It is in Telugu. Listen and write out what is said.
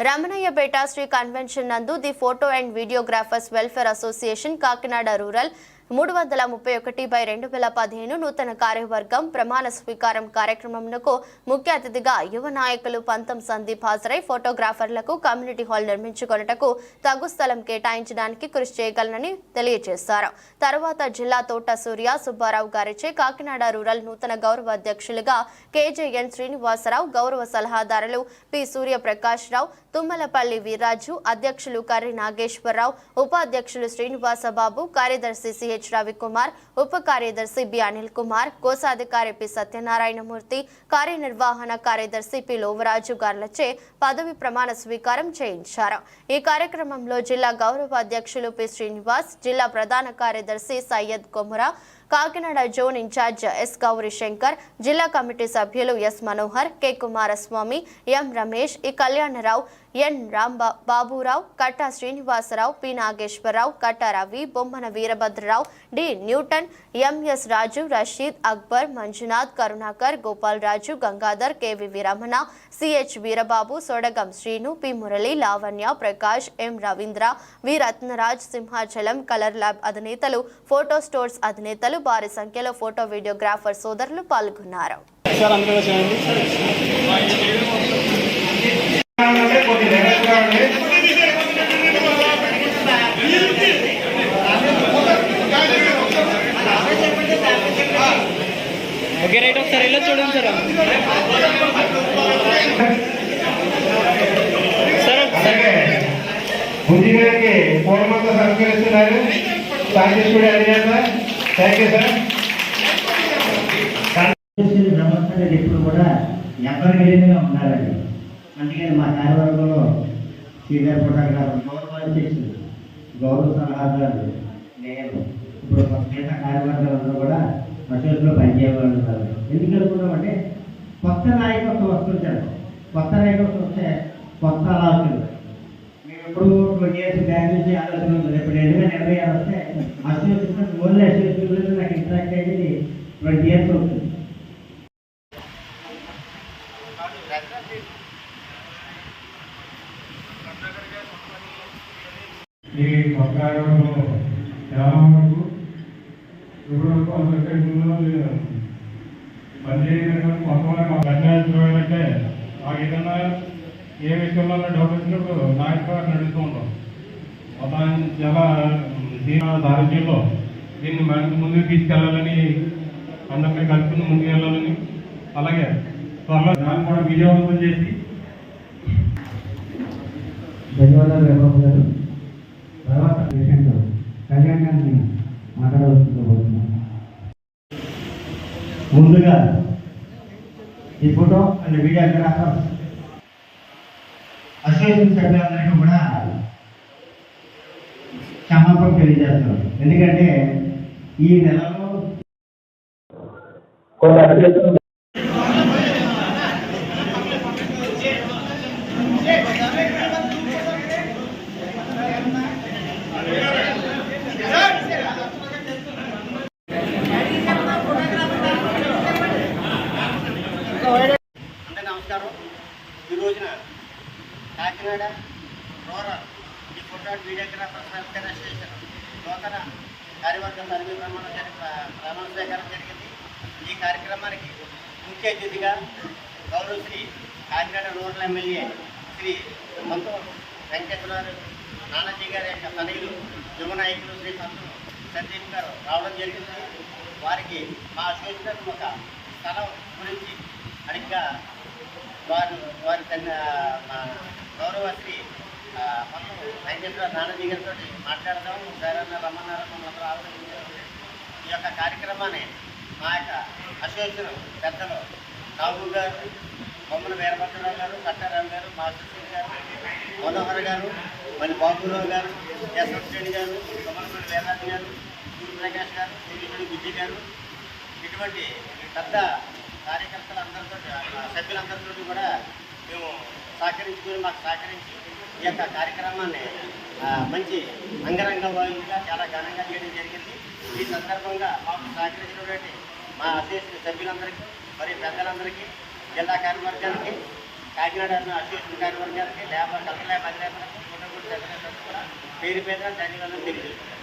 రమణయ్యపేట శ్రీ కన్వెన్షన్ నందు the photo and videographers welfare association Kakinada rural మూడు వందల ముప్పై ఒకటి బై రెండు వేల పదిహేను నూతన కార్యవర్గం ప్రమాణ స్వీకారం కార్యక్రమంకు ముఖ్య అతిథిగా యువ నాయకులు పంతం సందీప్ హాజరై ఫోటోగ్రాఫర్లకు కమ్యూనిటీ హాల్ నిర్మించుకొనుటకు తగు స్థలం కేటాయించడానికి కృషి చేయగలనని తెలియజేశారు. తర్వాత జిల్లా తోట సూర్య సుబ్బారావు గారిచే కాకినాడ రూరల్ నూతన గౌరవ అధ్యక్షులుగా కేజేఎన్ శ్రీనివాసరావు గౌరవ సలహాదారులు పి సూర్యప్రకాష్ రావు తుమ్మలపల్లి వీర్రాజు అధ్యక్షులు కర్రి నాగేశ్వరరావు ఉపాధ్యక్షులు శ్రీనివాసబాబు కార్యదర్శి సిహెచ్ రవికుమార్ ఉప కార్యదర్శి బి అనిల్ కుమార్ కోశాధికారి పి సత్యనారాయణమూర్తి కార్యనిర్వహణ కార్యదర్శి పి లోవరాజు గార్లచే పదవి ప్రమాణ స్వీకారం చేయించారు ఈ కార్యక్రమంలో జిల్లా గౌరవ అధ్యక్షులు పి శ్రీనివాస్ జిల్లా ప్రధాన కార్యదర్శి Syed Komura Kakinada zone incharge S Gowri Shankar జిల్లా కమిటీ సభ్యులు S Manohar K Kumaraswamy M Ramesh E Kalyanarao N Ramba Baburao Katta Srinivasarao P Nageswararao Katta Ravi Bommana Veerabhadrarao D Newton MS Raju Rasheed Akbar Manjunath Karunakar Gopal Raju Gangadhar KV Ramana CH Veerababu Sodagam Srinu P Murali Lavanya Prakash M Ravindra V Ratnaraj Simhachalam colour lab అధినేతలు ఫోటో స్టోర్స్ అధినేతలు భారీ సంఖ్యలో ఫోటో వీడియోగ్రాఫర్ సోదరులు పాల్గొన్నారు. ఓకే రైట్ ఒకసారి వెళ్ళి చూడండి సార్. సార్ బుద్ధి గారికి సాంకేశ్వరి అధినేత థ్యాంక్ యూ సార్ ఎప్పుడు కూడా ఎవరికైనా ఉన్నారండి. అందుకని మా కార్యవర్గంలో సీనియర్ గారు గౌరవ అధ్యక్షులు గౌరవ సలహాదారులు నేను ఇప్పుడు మిగతా కార్యవర్గాలందరూ కూడా అసోసియేషన్లో పనిచేయవాళ్ళు ఉన్నారు ఎందుకు అనుకున్నామంటే కొత్త నాయకత్వం వస్తుంటారు. కొత్త నాయకత్వం వస్తే కొత్త ఆలోచనలు. మేము ఎప్పుడు ట్వంటీ ఇయర్స్ బ్యాక్ నుంచి ఆలోచన ఉంది ఇప్పుడు రెండు వేల ఇరవై ఆరు వస్తే అసోసియేషన్ ఓన్లీ అసోసియేషన్ నాకు ఇంట్రాక్ట్ అయ్యేది ట్వంటీ ఇయర్స్ అవుతుంది ఈ కొత్త ఆయోగంలో చాలా వరకు ఇప్పుడు వరకు అందరికీ ముందు పనిచేయడం కొత్త వారికి పనిచేయాలంటే మాకు ఏదన్నా ఏ విషయంలో డౌట్ వచ్చినప్పుడు నాయకు గారిని అడుగుతూ ఉంటాం. మొత్తం చాలా దీని దారిద్ర్యంలో దీన్ని మరింత ముందుకు తీసుకెళ్ళాలని అందరినీ కలుపుకుని ముందుకు వెళ్ళాలని. అలాగే త్వరలో దాన్ని కూడా విజయవంతం చేసి. ధన్యవాదాలు బాబు గారు. తర్వాత పేషెంట్ ముందుగా ఈ ఫోటో అండ్ వీడియోగ్రాఫర్ అసోసియేషన్ సభ్యులందరికీ కూడా క్షమాపణ తెలియజేస్తున్నాం ఎందుకంటే ఈ నెలలో కొన్ని కాకినాడ రూరల్ ఈ photo and videographer welfare association నూతన కార్యవర్గం సర్వీ ప్రమాణం జరిగిన ప్రమాణ స్వీకారం జరిగింది. ఈ కార్యక్రమానికి ముఖ్య అతిథిగా గౌరవ శ్రీ కాకినాడ రూరల్ ఎమ్మెల్యే శ్రీ పంతో వెంకటేశ్వరరావు నానాజీ గారి యొక్క తనయులు యువ నాయకులు శ్రీ పంతో సందీప్ గారు రావడం జరిగింది. వారికి మా అసోసియేషన్ ఒక స్థలం గురించి అడిగ్గా వారు వారి తన గౌరవ శ్రీ ఆ, పన్ను నానాజీ గారితో మాట్లాడదాం. సరే రమ్మన్నారు మమ్మల్ని ఆలోచించారు. ఈ యొక్క కార్యక్రమాన్ని మా యొక్క అసోసియేషన్ పెద్దలు రావు గారు బొమ్మల వీరభద్రరావు గారు కట్టారావు గారు మాస్టర్ గారు మనోహర్ గారు మళ్ళీ బాబురావు గారు యశ్వంత్ రెడ్డి గారు సుమనపల్లి వీరరాజు గారు సూర్యప్రకాష్ గారు సూర్యుడు బుద్ధి గారు ఇటువంటి పెద్ద కార్యకర్తలందరితో సభ్యులందరితో కూడా మేము సహకరించుకుని మాకు సహకరించి ఈ యొక్క కార్యక్రమాన్ని మంచి అంగరంగ వాయువుగా చాలా ఘనంగా చేయడం జరిగింది ఈ సందర్భంగా మాకు సహకరించినటువంటి మా అధ్యక్షుల సభ్యులందరికీ మరియు పెద్దలందరికీ జిల్లా కార్యవర్గానికి కాకినాడ అసోసియేషన్ కార్యవర్గానికి లేబర్ కలర్ లేబర్ అధినేతలకు ఫోటోగ్రఫీ కూడా పేరు పేద ధన్యవాదాలు తెలియజేస్తున్నారు